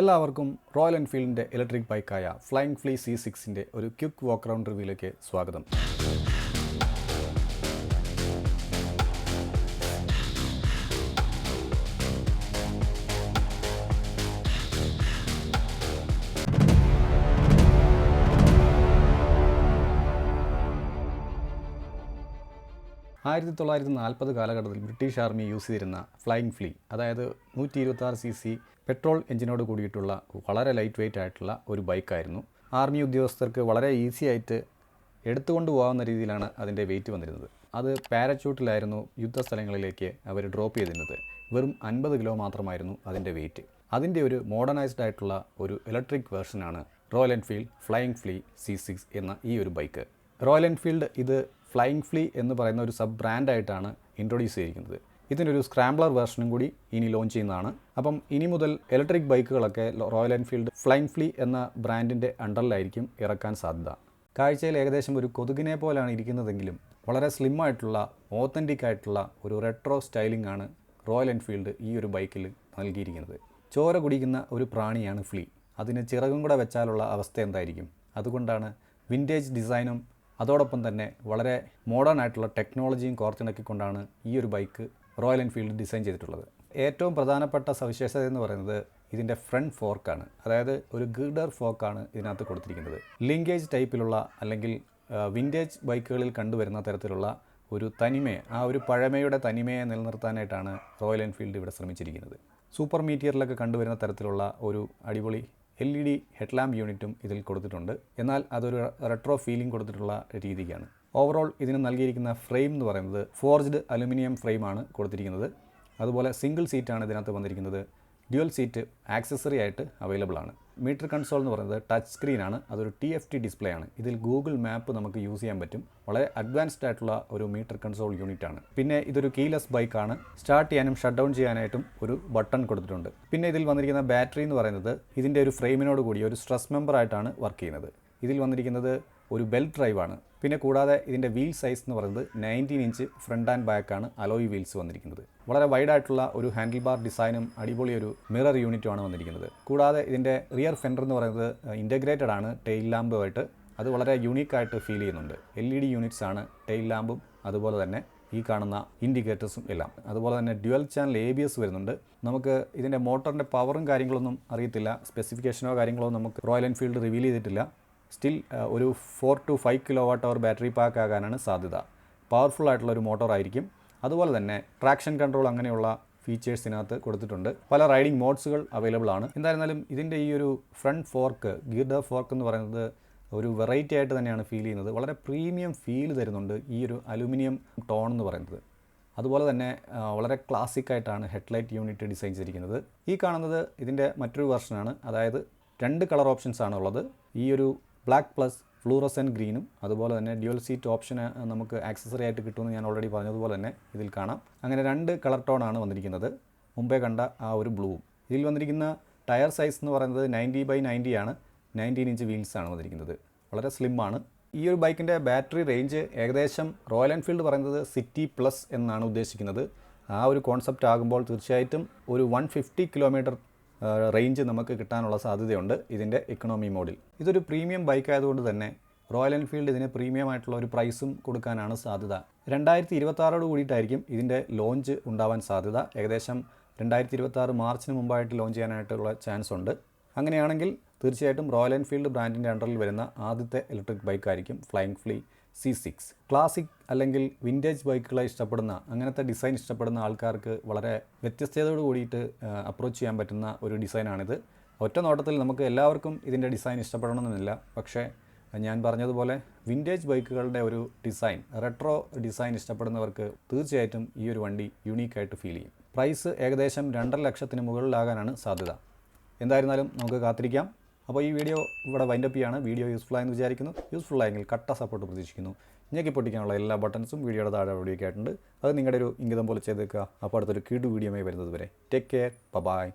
എല്ലാവർക്കും റോയൽ എൻഫീൽഡിന്റെ ഇലക്ട്രിക് ബൈക്കായ ഫ്ലൈങ് ഫ്ലീ സി സിക്സിന്റെ ഒരു ക്വിക്ക് വാക്ക് റൗണ്ട് റിവ്യൂയിലേക്ക് സ്വാഗതം. ആയിരത്തി തൊള്ളായിരത്തി നാൽപ്പത് കാലഘട്ടത്തിൽ ബ്രിട്ടീഷ് ആർമി യൂസ് ചെയ്തിരുന്ന ഫ്ലൈയിങ് ഫ്ലീ അതായത് നൂറ്റി ഇരുപത്താറ് സി സി പെട്രോൾ എഞ്ചിനോട് കൂടിയിട്ടുള്ള വളരെ ലൈറ്റ് വെയിറ്റ് ആയിട്ടുള്ള ഒരു ബൈക്കായിരുന്നു ആർമി ഉദ്യോഗസ്ഥർക്ക് വളരെ ഈസി ആയിട്ട് എടുത്തുകൊണ്ട് പോകാവുന്ന രീതിയിലാണ് അതിന്റെ വെയിറ്റ് വന്നിരുന്നത്. അത് പാരച്യൂട്ടിലായിരുന്നു യുദ്ധസ്ഥലങ്ങളിലേക്ക് അവർ ഡ്രോപ്പ് ചെയ്തിരുന്നത്. വെറും അൻപത് കിലോ മാത്രമായിരുന്നു അതിന്റെ വെയിറ്റ് അതിന്റെ ഒരു മോഡേണൈസ്ഡ് ആയിട്ടുള്ള ഒരു electric വേർഷനാണ് Royal Enfield Flying Flea C six എന്ന ഈ ഒരു ബൈക്ക് റോയൽ എൻഫീൽഡ് ഇത് ഫ്ലൈയിങ് ഫ്ലീ എന്ന് പറയുന്ന ഒരു സബ് ബ്രാൻഡായിട്ടാണ് ഇൻട്രൊഡ്യൂസ് ചെയ്തിരിക്കുന്നത്. ഇതിനൊരു സ്ക്രാംബ്ലർ വേർഷനും കൂടി ഇനി ലോഞ്ച് ചെയ്യുന്നതാണ്. അപ്പം ഇനി മുതൽ ഇലക്ട്രിക് ബൈക്കുകളൊക്കെ റോയൽ എൻഫീൽഡ് ഫ്ലൈയിങ് ഫ്ലീ എന്ന ബ്രാൻഡിന്റെ അണ്ടറിലായിരിക്കും ഇറക്കാൻ സാധ്യത. കാഴ്ചയിൽ ഏകദേശം ഒരു കൊതുകിനെ പോലെയാണ് ഇരിക്കുന്നതെങ്കിലും വളരെ സ്ലിം ആയിട്ടുള്ള ഓത്തന്റിക് ആയിട്ടുള്ള ഒരു റെട്രോ സ്റ്റൈലിംഗ് ആണ് റോയൽ എൻഫീൽഡ് ഈ ഒരു ബൈക്കിൽ നൽകിയിരിക്കുന്നത്. ചോര കുടിക്കുന്ന ഒരു പ്രാണിയാണ് ഫ്ലീ അതിന് ചിറകും കൂടെ വെച്ചാലുള്ള അവസ്ഥ എന്തായിരിക്കും? അതുകൊണ്ടാണ് വിന്റേജ് ഡിസൈനും അതോടൊപ്പം തന്നെ വളരെ മോഡേൺ ആയിട്ടുള്ള ടെക്നോളജിയും കോർത്തിണക്കിക്കൊണ്ടാണ് ഈ ഒരു ബൈക്ക് റോയൽ എൻഫീൽഡ് ഡിസൈൻ ചെയ്തിട്ടുള്ളത്. ഏറ്റവും പ്രധാനപ്പെട്ട സവിശേഷത എന്ന് പറയുന്നത് ഇതിന്റെ ഫ്രണ്ട് ഫോർക്കാണ് അതായത് ഒരു ഗീഡർ ഫോർക്കാണ് ഇതിനകത്ത് കൊടുത്തിരിക്കുന്നത്. ലിങ്കേജ് ടൈപ്പിലുള്ള അല്ലെങ്കിൽ വിന്റേജ് ബൈക്കുകളിൽ കണ്ടുവരുന്ന തരത്തിലുള്ള ഒരു തനിമയെ ആ ഒരു പഴമയുടെ തനിമയെ നിലനിർത്താനായിട്ടാണ് റോയൽ എൻഫീൽഡ് ഇവിടെ ശ്രമിച്ചിരിക്കുന്നത്. സൂപ്പർ മീറ്റിയറിലൊക്കെ കണ്ടുവരുന്ന തരത്തിലുള്ള ഒരു അടിപൊളി എൽ ഇ ഡി ഹെഡ്ലാമ്പ് യൂണിറ്റും ഇതിൽ കൊടുത്തിട്ടുണ്ട്. എന്നാൽ അതൊരു റെട്രോ ഫീലിംഗ് കൊടുത്തിട്ടുള്ള രീതിക്കാണ്. ഓവറോൾ ഇതിന് നൽകിയിരിക്കുന്ന ഫ്രെയിം എന്ന് പറയുന്നത് ഫോർജ്ഡ് അലുമിനിയം ഫ്രെയിമാണ് കൊടുത്തിരിക്കുന്നത്. അതുപോലെ സിംഗിൾ സീറ്റാണ് ഇതിനകത്ത് വന്നിരിക്കുന്നത്. ഡ്യുവൽ സീറ്റ് ആക്സസറി ആയിട്ട് അവൈലബിൾ ആണ്. മീറ്റർ കൺസോൾ എന്ന് പറയുന്നത് ടച്ച് സ്ക്രീൻ ആണ്. അതൊരു ടി എഫ് ടി ഡിസ്പ്ലേ ആണ്. ഇതിൽ ഗൂഗിൾ മാപ്പ് നമുക്ക് യൂസ് ചെയ്യാൻ പറ്റും. വളരെ അഡ്വാൻസ്ഡ് ആയിട്ടുള്ള ഒരു മീറ്റർ കൺസോൾ യൂണിറ്റ് ആണ്. പിന്നെ ഇതൊരു കീലെസ് ബൈക്കാണ് സ്റ്റാർട്ട് ചെയ്യാനും ഷട്ട് ഡൗൺ ചെയ്യാനായിട്ടും ഒരു ബട്ടൺ കൊടുത്തിട്ടുണ്ട്. പിന്നെ ഇതിൽ വന്നിരിക്കുന്ന ബാറ്ററി എന്ന് പറയുന്നത് ഇതിന്റെ ഒരു ഫ്രെയിമിനോട് കൂടി ഒരു സ്ട്രെസ് മെമ്പർ ആയിട്ടാണ് വർക്ക് ചെയ്യുന്നത്. ഇതിൽ വന്നിരിക്കുന്നത് ഒരു ബെൽറ്റ് ഡ്രൈവാണ് പിന്നെ കൂടാതെ ഇതിന്റെ വീൽ സൈസ് എന്ന് പറയുന്നത് നയന്റീൻ ഇഞ്ച് ഫ്രണ്ട് ആൻഡ് ബാക്കാണ് അലോയ് വീൽസ് വന്നിരിക്കുന്നത്. വളരെ വൈഡ് ആയിട്ടുള്ള ഒരു ഹാൻഡിൽ ബാർ ഡിസൈനും അടിപൊളി ഒരു മിറർ യൂണിറ്റുമാണ് വന്നിരിക്കുന്നത്. കൂടാതെ ഇതിന്റെ റിയർ ഫെൻഡർ എന്ന് പറയുന്നത് ഇന്റഗ്രേറ്റഡ് ആണ് ടെയിൽ ലാമ്പുമായിട്ട് അത് വളരെ യൂണീക്കായിട്ട് ഫീൽ ചെയ്യുന്നുണ്ട്. എൽ ഇ ഡി യൂണിറ്റ്സ് ആണ് ടെയിൽ ലാമ്പും അതുപോലെ തന്നെ ഈ കാണുന്ന ഇൻഡിക്കേറ്റേഴ്സും എല്ലാം. അതുപോലെ തന്നെ dual channel A B S വരുന്നുണ്ട്. നമുക്ക് ഇതിന്റെ മോട്ടറിന്റെ പവറും കാര്യങ്ങളൊന്നും അറിയത്തില്ല. സ്പെസിഫിക്കേഷനോ കാര്യങ്ങളോ നമുക്ക് റോയൽ എൻഫീൽഡ് റിവീൽ ചെയ്തിട്ടില്ല. സ്റ്റിൽ ഒരു four two five kilowatt hour battery pack ആകാനാണ് സാധ്യത. പവർഫുൾ ആയിട്ടുള്ള ഒരു മോട്ടോർ ആയിരിക്കും. അതുപോലെ തന്നെ ട്രാക്ഷൻ കൺട്രോൾ അങ്ങനെയുള്ള ഫീച്ചേഴ്സ് ഇതിനകത്ത് കൊടുത്തിട്ടുണ്ട്. പല റൈഡിംഗ് മോഡ്സുകൾ അവൈലബിൾ ആണ്. എന്തായിരുന്നാലും ഇതിന്റെ ഈ ഒരു ഫ്രണ്ട് ഫോർക്ക് ഗിയർ ഫോർക്ക് എന്ന് പറയുന്നത് ഒരു വെറൈറ്റി ആയിട്ട് തന്നെയാണ് ഫീൽ ചെയ്യുന്നത്. വളരെ പ്രീമിയം ഫീൽ തരുന്നുണ്ട് ഈ ഒരു അലുമിനിയം ടോൺ എന്ന് പറയുന്നത്. അതുപോലെ തന്നെ വളരെ ക്ലാസിക് ആയിട്ടാണ് ഹെഡ്ലൈറ്റ് യൂണിറ്റ് ഡിസൈൻ ചെയ്തിരിക്കുന്നത് ഈ കാണുന്നത് ഇതിന്റെ മറ്റൊരു വെർഷനാണ് അതായത് രണ്ട് കളർ ഓപ്ഷൻസ് ആണുള്ളത് ഈ ഒരു ബ്ലാക്ക് പ്ലസ് ഫ്ലൂറസൻ ഗ്രീനും അതുപോലെ തന്നെ ഡ്യുവൽ സീറ്റ് ഓപ്ഷൻ നമുക്ക് ആക്സസറി ആയിട്ട് കിട്ടുമെന്ന് ഞാൻ ഓൾറെഡി പറഞ്ഞതുപോലെ തന്നെ ഇതിൽ കാണാം. അങ്ങനെ രണ്ട് കളർ ടോണാണ് വന്നിരിക്കുന്നത്. മുമ്പേ കണ്ട ആ ഒരു ബ്ലൂവും ഇതിൽ വന്നിരിക്കുന്ന ടയർ സൈസ് എന്ന് പറയുന്നത് നയന്റി ബൈ നയന്റി ആണ്. നയന്റീൻ ഇഞ്ച് വീൽസ് ആണ് വന്നിരിക്കുന്നത്. വളരെ സ്ലിം ആണ്. ഈ ഒരു ബൈക്കിന്റെ ബാറ്ററി റേഞ്ച് ഏകദേശം റോയൽ എൻഫീൽഡ് പറയുന്നത് സിറ്റി പ്ലസ് എന്നാണ് ഉദ്ദേശിക്കുന്നത്. ആ ഒരു കോൺസെപ്റ്റ് ആകുമ്പോൾ തീർച്ചയായിട്ടും ഒരു വൺ ഫിഫ്റ്റി കിലോമീറ്റർ റേഞ്ച് നമുക്ക് കിട്ടാനുള്ള സാധ്യതയുണ്ട് ഇതിന്റെ ഇക്കണോമി മോഡിൽ ഇതൊരു പ്രീമിയം ബൈക്ക് ആയതുകൊണ്ട് തന്നെ റോയൽ എൻഫീൽഡ് ഇതിന് പ്രീമിയം ആയിട്ടുള്ള ഒരു പ്രൈസും കൊടുക്കാനാണ് സാധ്യത. രണ്ടായിരത്തി ഇരുപത്താറോട് കൂടിയിട്ടായിരിക്കും ഇതിന്റെ ലോഞ്ച് ഉണ്ടാവാൻ സാധ്യത. ഏകദേശം രണ്ടായിരത്തി ഇരുപത്താറ് മാർച്ചിന് മുമ്പായിട്ട് ലോഞ്ച് ചെയ്യാനായിട്ടുള്ള ചാൻസ് ഉണ്ട്. അങ്ങനെയാണെങ്കിൽ തീർച്ചയായിട്ടും റോയൽ എൻഫീൽഡ് ബ്രാൻഡിന്റെ അണ്ടറിൽ വരുന്ന ആദ്യത്തെ electric ബൈക്കായിരിക്കും flying flea C six classic അല്ലെങ്കിൽ വിന്റേജ് ബൈക്കുകളെ ഇഷ്ടപ്പെടുന്ന അങ്ങനത്തെ ഡിസൈൻ ഇഷ്ടപ്പെടുന്ന ആൾക്കാർക്ക് വളരെ വ്യത്യസ്തതയോട് കൂടിയിട്ട് അപ്രോച്ച് ചെയ്യാൻ പറ്റുന്ന ഒരു ഡിസൈനാണിത് ഒറ്റ നോട്ടത്തിൽ നമുക്ക് എല്ലാവർക്കും ഇതിന്റെ ഡിസൈൻ ഇഷ്ടപ്പെടണമെന്നില്ല. പക്ഷേ ഞാൻ പറഞ്ഞതുപോലെ വിന്റേജ് ബൈക്കുകളുടെ ഒരു ഡിസൈൻ റെട്രോ ഡിസൈൻ ഇഷ്ടപ്പെടുന്നവർക്ക് തീർച്ചയായിട്ടും ഈ ഒരു വണ്ടി യുണീക്കായിട്ട് ഫീൽ ചെയ്യും. പ്രൈസ് ഏകദേശം രണ്ടര ലക്ഷത്തിന് മുകളിലാകാനാണ് സാധ്യത. എന്തായിരുന്നാലും നമുക്ക് കാത്തിരിക്കാം. അപ്പോൾ ഈ വീഡിയോ ഇവിടെ വൈൻഡപ്പ് ചെയ്യാണ്. വീഡിയോ യൂസ്ഫുൾ ആയെന്ന് വിചാരിക്കുന്നു. യൂസ്ഫുൾ ആയെങ്കിൽ കട്ട സപ്പോർട്ട് പ്രതീക്ഷിക്കുന്നു. ഞെക്കി പൊട്ടിക്കാനുള്ള എല്ലാ ബട്ടൺസും വീഡിയോയുടെ താഴെ വീഡിയോ ആയിട്ടുണ്ട് അത് നിങ്ങളുടെ ഒരു ഇംഗിതം പോലെ ചെയ്തേക്കുക. അപ്പോൾ അടുത്തൊരു കിടു വീഡിയോമായി വരുന്നത് വരെ. Take care bye